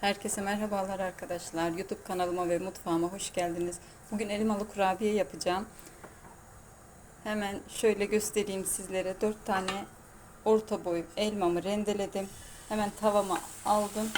Herkese merhabalar arkadaşlar. YouTube kanalıma ve mutfağıma hoş geldiniz. Bugün elmalı kurabiye yapacağım. Hemen şöyle göstereyim sizlere. 4 tane orta boy elmamı rendeledim. Hemen tavama aldım.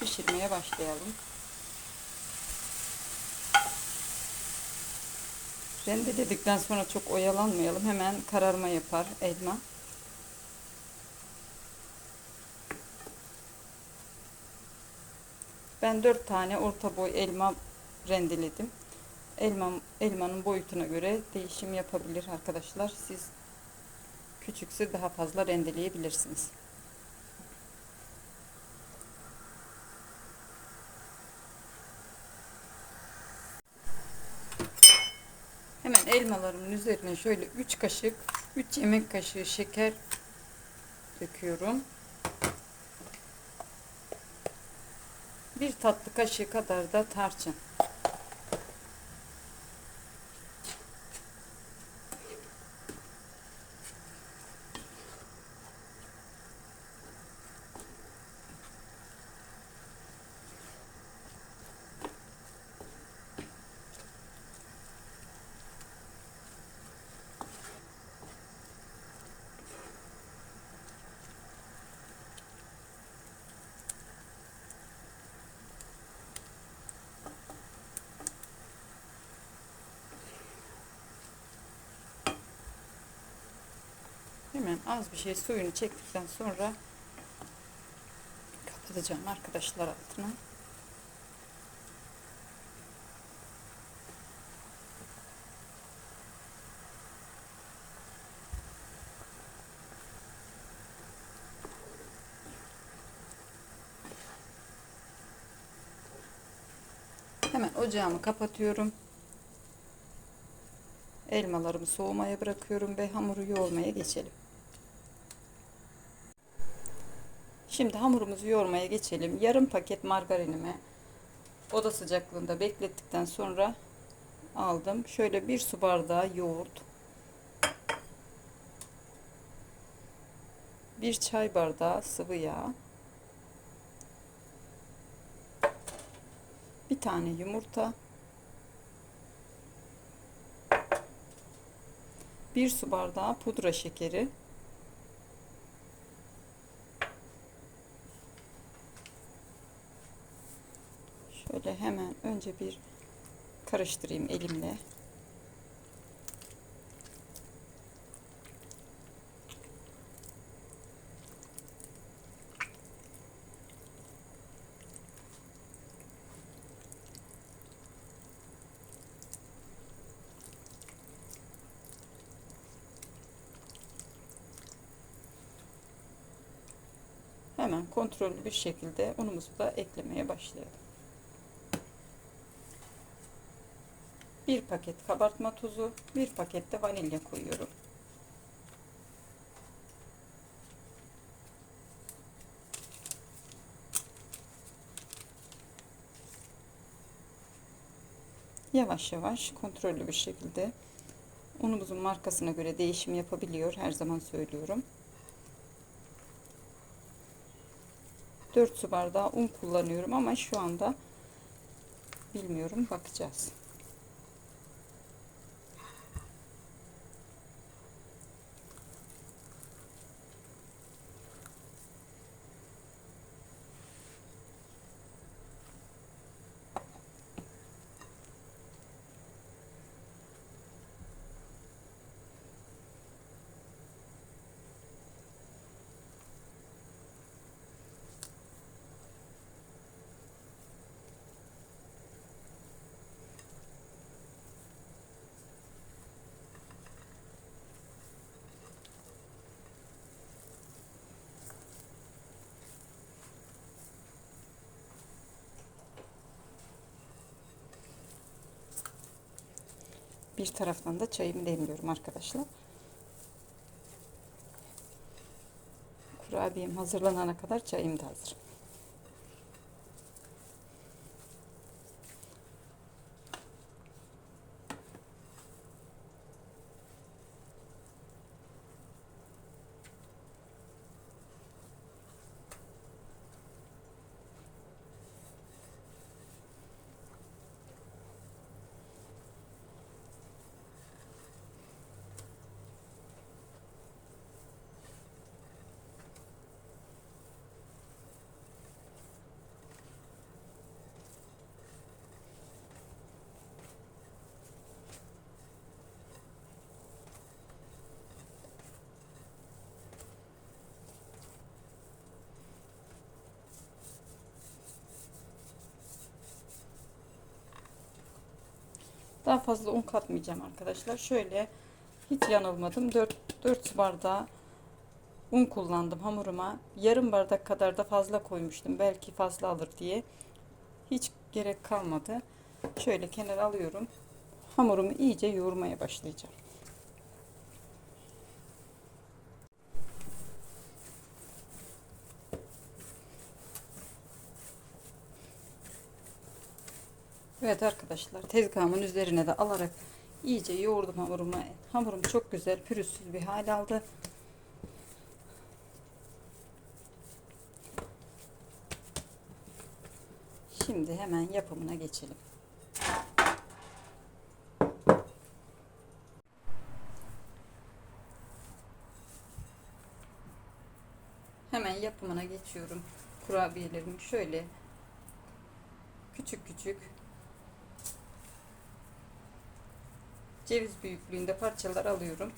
Pişirmeye başlayalım. Rendeledikten sonra çok oyalanmayalım. Hemen kararma yapar elma. Ben 4 tane orta boy elma rendeledim. Elma, elmanın boyutuna göre değişim yapabilir arkadaşlar. Siz küçükse daha fazla rendeleyebilirsiniz. Hemen elmalarımın üzerine şöyle 3 kaşık, 3 yemek kaşığı şeker döküyorum. Bir tatlı kaşığı kadar da tarçın. Hemen az bir şey suyunu çektikten sonra kapatacağım arkadaşlar altına. Hemen ocağımı kapatıyorum. Elmalarımı soğumaya bırakıyorum ve hamuru yoğurmaya geçelim. Şimdi hamurumuzu yoğurmaya geçelim. Yarım paket margarinimi oda sıcaklığında beklettikten sonra aldım. Şöyle bir su bardağı yoğurt. Bir çay bardağı sıvı yağ. Bir tane yumurta. Bir su bardağı pudra şekeri. Şöyle hemen önce bir karıştırayım elimle. Hemen kontrollü bir şekilde unumuzu da eklemeye başlayalım. Bir paket kabartma tuzu, bir paket de vanilya koyuyorum. Yavaş yavaş kontrollü bir şekilde unumuzun markasına göre değişim yapabiliyor. Her zaman söylüyorum. 4 su bardağı un kullanıyorum ama şu anda bilmiyorum bakacağız. Bir taraftan da çayımı demliyorum arkadaşlar. Kurabiyem hazırlanana kadar çayım da hazır. Daha fazla un katmayacağım arkadaşlar. Şöyle hiç yanılmadım. 4, 4 su bardağı un kullandım hamuruma. Yarım bardak kadar da fazla koymuştum. Belki fazla alır diye. Hiç gerek kalmadı. Şöyle kenara alıyorum. Hamurumu iyice yoğurmaya başlayacağım. Evet arkadaşlar tezgahımın üzerine de alarak iyice yoğurdum hamurumu. Hamurum çok güzel pürüzsüz bir hal aldı. Şimdi hemen yapımına geçelim. Hemen yapımına geçiyorum. Kurabiyelerimi şöyle küçük küçük ceviz büyüklüğünde parçalar alıyorum.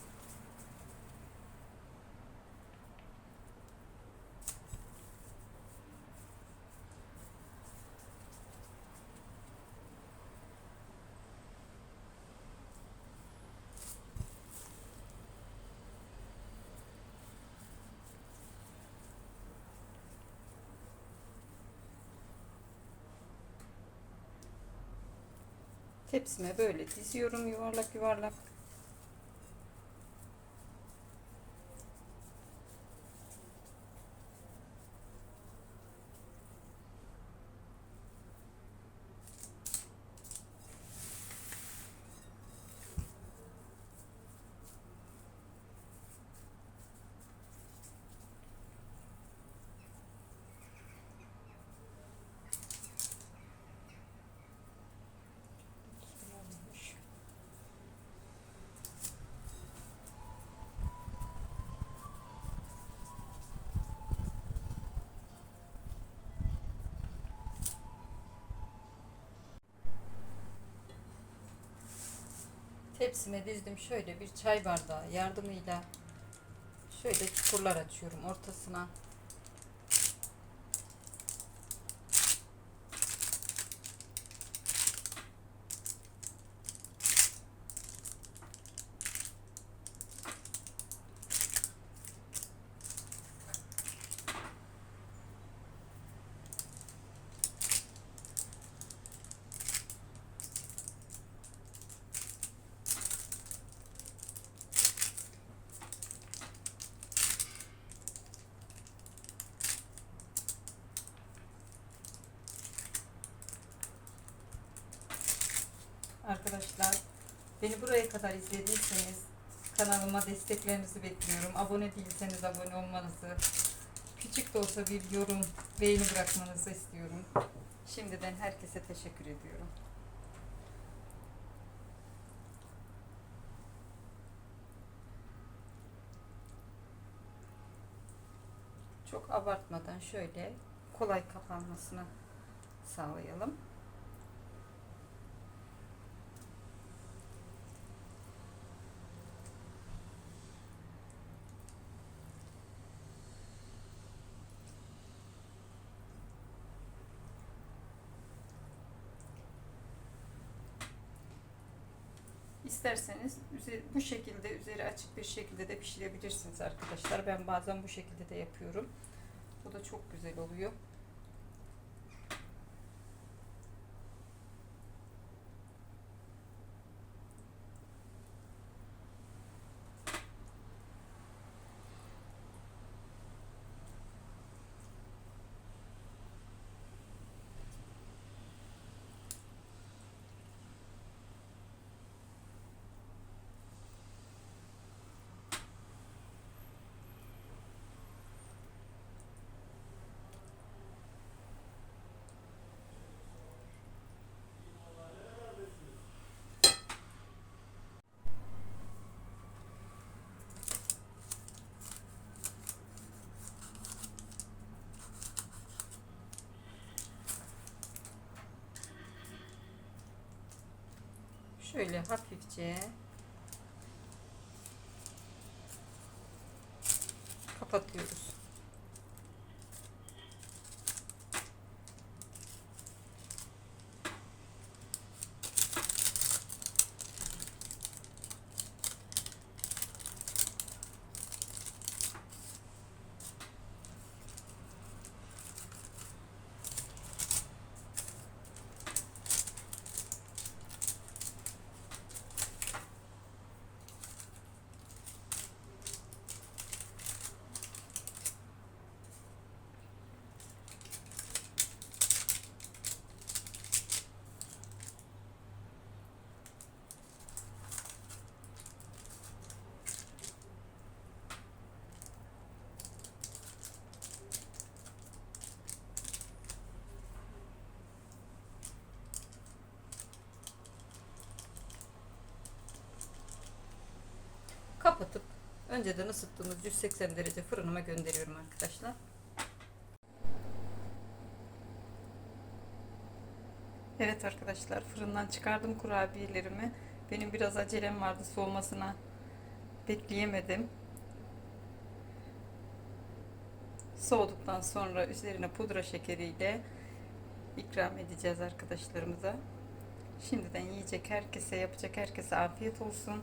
Tepsime böyle diziyorum yuvarlak yuvarlak. Tepsime dizdim şöyle bir çay bardağı yardımıyla şöyle çukurlar açıyorum ortasına. Arkadaşlar beni buraya kadar izlediyseniz kanalıma desteklerinizi bekliyorum. Abone değilseniz abone olmanızı, küçük de olsa bir yorum, beğeni bırakmanızı istiyorum. Şimdiden herkese teşekkür ediyorum. Çok abartmadan şöyle kolay kapanmasını sağlayalım. İsterseniz bu şekilde üzeri açık bir şekilde de pişirebilirsiniz arkadaşlar. Ben bazen bu şekilde de yapıyorum. Bu da çok güzel oluyor. Şöyle hafifçe kapatıyoruz. Kapatıp önceden ısıttığımız 180 derece fırınıma gönderiyorum arkadaşlar. Evet arkadaşlar fırından çıkardım kurabiyelerimi. Benim biraz acelem vardı soğumasına bekleyemedim. Soğuduktan sonra üzerine pudra şekeriyle ikram edeceğiz arkadaşlarımıza. Şimdiden yiyecek herkese, yapacak herkese afiyet olsun.